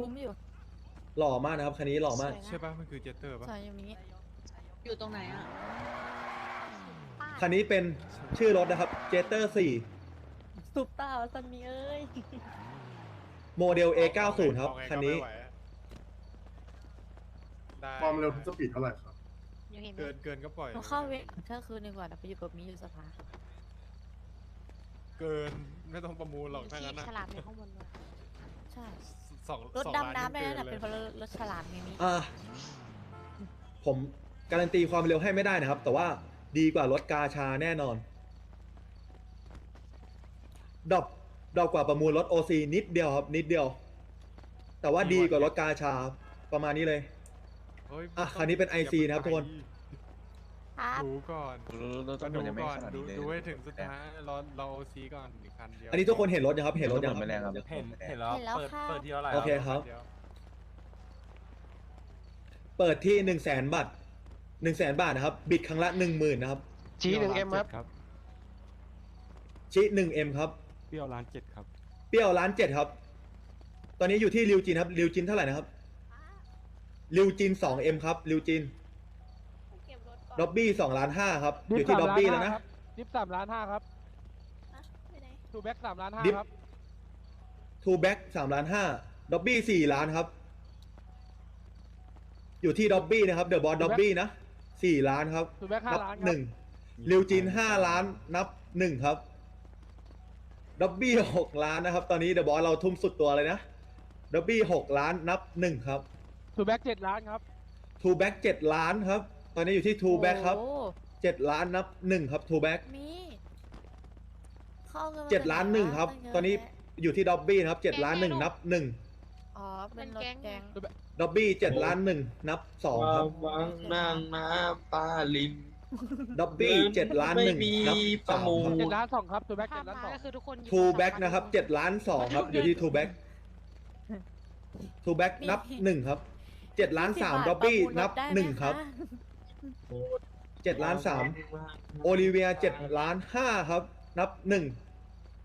คุ้มอยู่หล่อมากนะครับคันนี้หล่อมาก สวยนะใช่ป่ะมันคือเจตเตอร์ป่ะสวยอย่างนี้อยู่ตรงไหนอะคันนี้เป็นชื่อรถนะครับเจเตอร์ซุปตาซันมีเอ้ย4โมเดล A90 ครับเอาไงคันนี้ก็ไม่ไหวอะได้ความเร็วทุกสปีดเท่าไหร่ครับยังเห็นไหมเกินเกินก็ปล่อย หนูเข้าเวทเที่ยงคืนดีกว่านะไปอยู่กับมีอยู่สภาเกินไม่ต้องประมูลหรอกถ้างั้นนะฉลามในข้างบนด้วยใช่ สองรถสองดำน้ำล้าได้นั่นกิน่ะเป็นเพราะรถฉลามไงมีอ่าผมการันตีความเร็วให้ไม่ได้นะครับ แต่ว่าดีกว่ารถกาชาแน่นอนดรอปดรอปกว่าประมูลรถ OC นิดเดียวครับ นิดเดียว แต่ว่าดีกว่ารถกาชาประมาณนี้เลย เฮ้ยอะคันนี้เป็น IC นะครับทุกคน ครับ ดูก่อนรถก็ตำรดูวจยังไม่ก่อนขนาดดูนี้เลยดูให้ถึงสุดท้ายรอรอโอซีก่อนอีกคันเดียวอันนี้ทุกคนเห็นรถยังครับ เห็นรถยังคไม่แรงรับครับ เห็นเห็นแล้วเห็นแล้วเปิดค่ะเปิดที่เท่าไหร่โอเคแล้วครับเดียวเปิดที่หนึ่งแสนบาทหนึ่งแสนบาทนะครับ บิดครั้งละหนึ่งหมื่นนะครับ ชี้หนึ่งเอ็มครับครับชิหนึ่งเอ็มครับ เปรี้ยวร้านเจ็ดครับ เปรี้ยวล้านเจ็ดครับ ตอนนี้อยู่ที่ริวจินครับริวจินเท่าไหร่นะครับริวจินสองเอ็มครับริวจิน ด็อบบี้สองล้านห้าครับ อยู่ที่ด็อบบี้แล้วนะ ดิฟสามล้านห้าครับทูแบ็กสามล้านห้าดิฟ ครับทูแบ็กสามล้านห้าด็อบบี้สี่ล้านครับ อยู่ที่ด็อบบี้นะครับ เดอะบอลด็อบบี้นะสี่ล้านครับ ทูแบ็กห้านับล้านคหรับนึ่งริวจินห้าล้านนับหนึ่งครับด็อบบี้หกล้านนะครับ ตอนนี้เดอะบอลเราทุ่มสุดตัวเลยนะด็อบบี้หกล้านนับหนึ่งครับทูแบ็กเจ็ดล้านครับทูแบ็กเจ็ดล้านครับ ตอนนี้อยู่ที่ทูแบ็กครับโอ้เจ็ดล้านนับหนึ่งครับทูแบ็ก มีเข้างินมาเจ็ดล้านหนึ่งครับตั้เยะตอนนี้แยะอยู่ที่ด็อบบี้นะครับเจ็ดล้านหนึ่งนับหนึ่งอ๋อ เป็นรถแกงด็อบบี้เจ็ดล้านหนึ่งนับสองครับวังนางน้ำตาลิม ด็อบบี้เจ็ดล้านหนึ่งนับสามครับเจ็ดล้านสองครับทูแบ็กภาเจ็พดล้านมาสองก็คือทุกคนอยู่ทูแบ็กนะครับเจ็ดล้านสองครับ อยู่ที่ทูแบ็กทูแบ็กนับหนึ่งครับเจ็ดล้านสามด็อบบี้นับหนึ่งครับ เจ็ดล้านสามโอลิเวียเจ็ดล้านห้าครับ นับหนึ่ง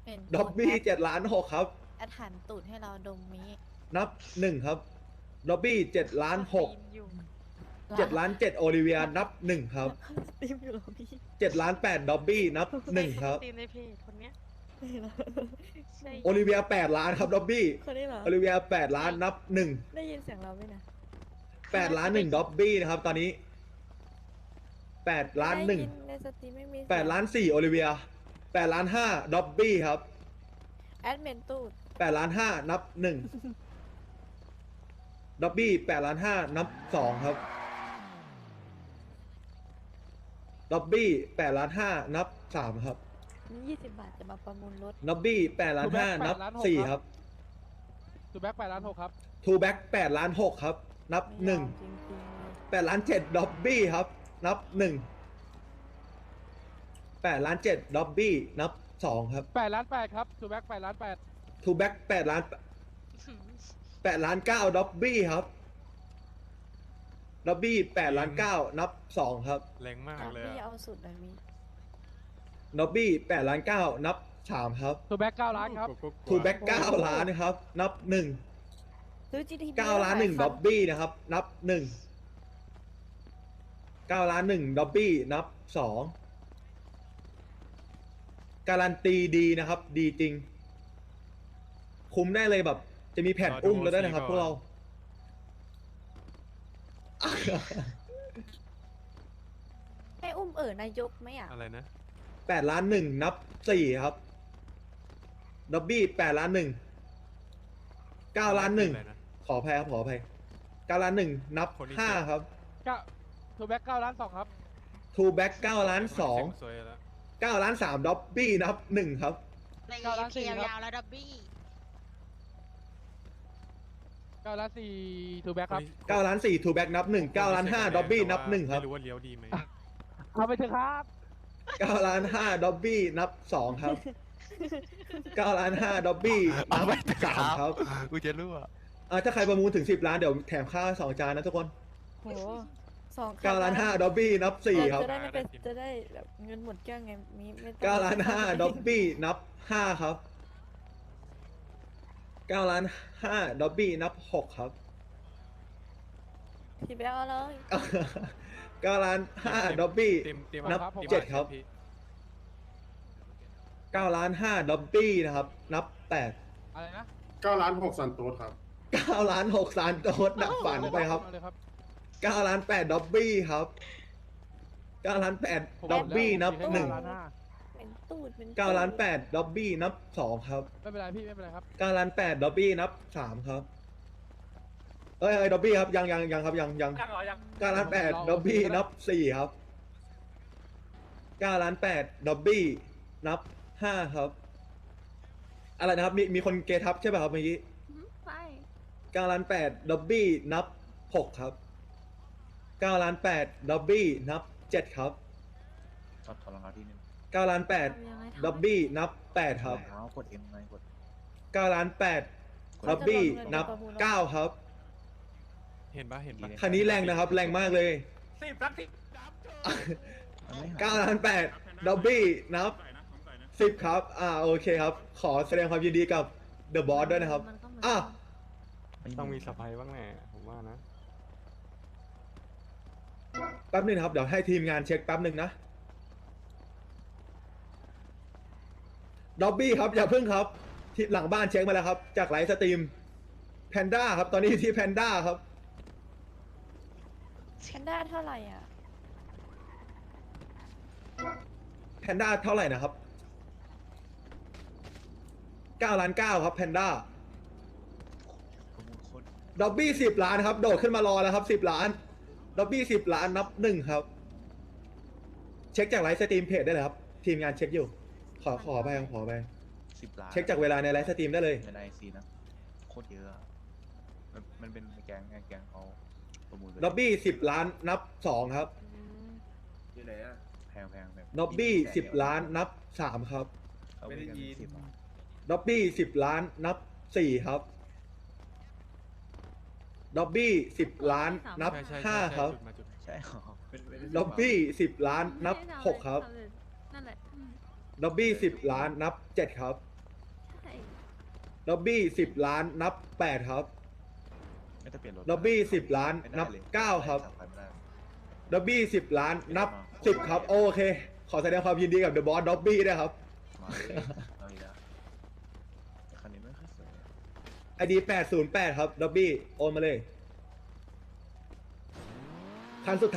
เป็นด็อบบี้เจ็ดล้านหกครับแอดหันตูดให้เราดมมีนับหนึ่งครับด็อบบี้เจ็ดล้านหกเจ็ดล้านเจ็ดโอลิเวียนับหนึ่งครับสตรีมอยู่เหรอพี่เจ็ดล้านแปดด็อบบี้นับหนึ่งครับตีมในเพจคนเนี้ยใช่โอลิเวียแปดล้านครับด็อบบี้คนนี้เหรอโอลิเวียแปดล้านนับหนึ่งได้ยินเสียงเราไหมนะแปดล้านหนึ่งด็อบบี้นะครับ ตอนนี้ แปดล้านหนึ่งได้ยิในสตรีมไม่มีเสียงแปดล้านสี่โอลิเวียแปดล้านห้าด็อบบี้ครับแอดเมนตูดแปดล้านห้านับหนึ่งด็อบบี้แปดล้านห้านับสองครับด็อบบี้แปดล้านห้านับสามครับยี่สิบบาทจะมาประมูลรถด็อบบี้แปดล้านห้านับสี่ครับทูแบ็กแปดล้านหกครับทูแบ็กแปดล้านหกครับ นับไม่หนึ่งยอมจริงๆเลยแปดล้านเจ็ดด็อบบี้ครับ นับหนึ่งแปดล้านเจ็ดด็อบบี้นับสองครับแปดล้านแปดครับทูแบ็กแปดล้านแปดทูแบ็กแปดล้านแปดล้านเก้าด็อบบี้ครับด็อบบี้แปดล้านเก้านับสองครับแรงมากอะเลยพี่อะเอาสุดเลยมีด็อบบี้แปดล้านเก้านับสามครับทูแบ็กเก้าล้านครับกลัวๆทูแบ็กเก้าล้านนะครับ นับหนึ่งซื้อ GTP เก้าล้านหนึ่งด็อบบี้นะครับ นับหนึ่ง เก้าล้านหนึ่งด็อบบี้นับสองการันตีดีนะครับ ดีจริง คุ้มได้เลยแบบ จะมีแผ่นอุ้มแล้วด้วยนะครับพวกเรา ให้อุ้มเอ๋อนายกไหมอะ อะไรนะ แปดล้านหนึ่งนับสี่ครับด็อบบี้แปดล้านหนึ่งเก้าล้านหนึ่งอะไรนะขออภัยครับขออภัยเก้าล้านหนึ่งนับคนที่ห้าเจ็ด ครับ เก้า ทูแบ็กเก้าล้านสองครับทูแบ็กเก้าล้านสองเสียสวยแล้วเก้าล้านสามด็อบบี้นับหนึ่งครับในเก้าล้านสี่เคียครับยาวๆแล้วดับบี้เก้าล้านสี่ทูแบ็กครับเก้าล้านสี่ทูแบ็กนับหนึ่งเก้าล้านห้าด็อบบี้นับหนึ่งครับไม่รู้ว่าเลี้ยวดีไหมเอาไปเถอะครับเก้าล้านห้าด็อบบี้นับสองครับเก้าล้านห้าด็อบบี้นับสามครับกูจะรู้อะอ่าถ้าใครประมูลถึงสิบล้านเดี๋ยวแถมข้าวสองจานนะทุกคนโห สองเก้าล้านห้าด็อบบี้นับสี่ครับจะได้ไม่เป็นจะได้แบบเงินหมดแก้วไงมีไม่ต้องเก้าล้านห้าด็อบบี้นับห้าครับเก้าล้านห้าด็อบบี้นับหกครับพี่ไปเอาเลยเก้าล้านห้าด็อบบี้เตรียมเตรียมนับตรียมเจ็ดครับพี่เก้าล้านห้าด็อบบี้นะครับ นับแปดอะไรนะเก้าล้านหกสันโต๊ดครับเก้าล้านหกสารโดสดับฝันไปครับ เอาเลยครับเก้าล้านแปดด็อบบี้ครับเก้าล้านแปดผมด็อบบี้นับให้หนึ่งล้านห้าเป็นตูดเป็นเก้าล้านแปดด็อบบี้นับสองครับไม่เป็นไรพี่ไม่เป็นไรครับเก้าล้านแปดด็อบบี้นับสามครับ เอ้ยเอ้ยด็อบบี้ครับยังยังยังครับยังยังยังเหรอยังเก้าล้านแปดเราด็อบบี้เรานันับสี่ครับเก้าล้านแปดด็อบบี้นับห้าครับ อะไรนะครับมีมีคนเกทับใช่ป่ะครับเมื่อกี้ไปเก้าล้านแปดด็อบบี้นับหกครับ เก้าล้านแปดด็อบบี้นับเจ็ดครับถอดถอดรองเท้าทีนึงเก้าล้านแปดทำยังไงด็อบบี้นับแปดครับรองเท้ากดเอ็มไงกดเก้าล้านแปดด็อบบี้นับเก้าครับ เห็นปะเห็นปะคันนี้แรงนะครับ แรงมากเลย สิบสักสิบมันไม่หายเก้าล้านแปดด็อบบี้นับสิบครับ อ่าโอเคครับ ขอแสดงความยินดีกับเดอะบอสด้วยนะครับ มันก็เหมือนอะต้องมีสะพายบ้างแน่ผมว่านะ แป๊บหนึงนะครับ เดี๋ยวให้ทีมงานเช็คแป๊บหนึ่งนะด็อบบี้ครับ อย่าเพิ่งครับ ที่หลังบ้านเช็คมาแล้วครับ จากไลฟ์สตรีมแพนด้าครับ ตอนนี้อยู่ที่แพนด้าครับ แพนด้าเท่าไหร่อะ แพนด้าเท่าไหร่นะครับเก้าล้านเก้าครับแพนด้าประมูลโคตรด็อบบี้สิบล้านครับ โดดขึ้นมารอแล้วครับสิบล้าน ด็อบบี้สิบล้านนับหนึ่งครับ เช็คจากไลฟ์สตรีมเพจได้เลยครับ ทีมงานเช็คอยู่ ขอขอไปครับขอไป สิบล้านเช็คจากเวลาในไลฟ์สตรีมได้เลย ในไอซีนะโคตรเยอะอะมันมันเป็นแกงไงแกงเขาประมูลเลยด็อบบี้สิบล้านนับสองครับ อยู่ไหนอะ แพงแพงแบบด็อบบี้สิบล้านนับสามครับเอาปกันสิบอะด็อบบี้สิบล้านนับสี่ครับ ด็อบบี้สิบล้านนับใช่ใช่ห้าใช่ครับจุดมาจุดใช่เหรอเป็นเป็นด็อบบี้สิบล้านนับหกครับนั่นแหละอืมด็อบบี้สิบล้านนับเจ็ดครับใช่ด็อบบี้สิบล้านนับแปดครับ ไม่ต้องเปลี่ยนรถด็อบบี้สิบล้านไม่ได้นับลยเก้าครับสมพันไม่ได้ ด็อบบี้สิบล้านนับสิบครับ โอเค ขอแสดงความยินดีกับเดอะบอสด็อบบี้ด้วยครับ มาเลยเอาอีกแล้วแต่คันนี้ไม่ค่อยสวยอะ ไอดีแปดศูนย์แปดครับด็อบบี้โอนมาเลยคันสุดท้าย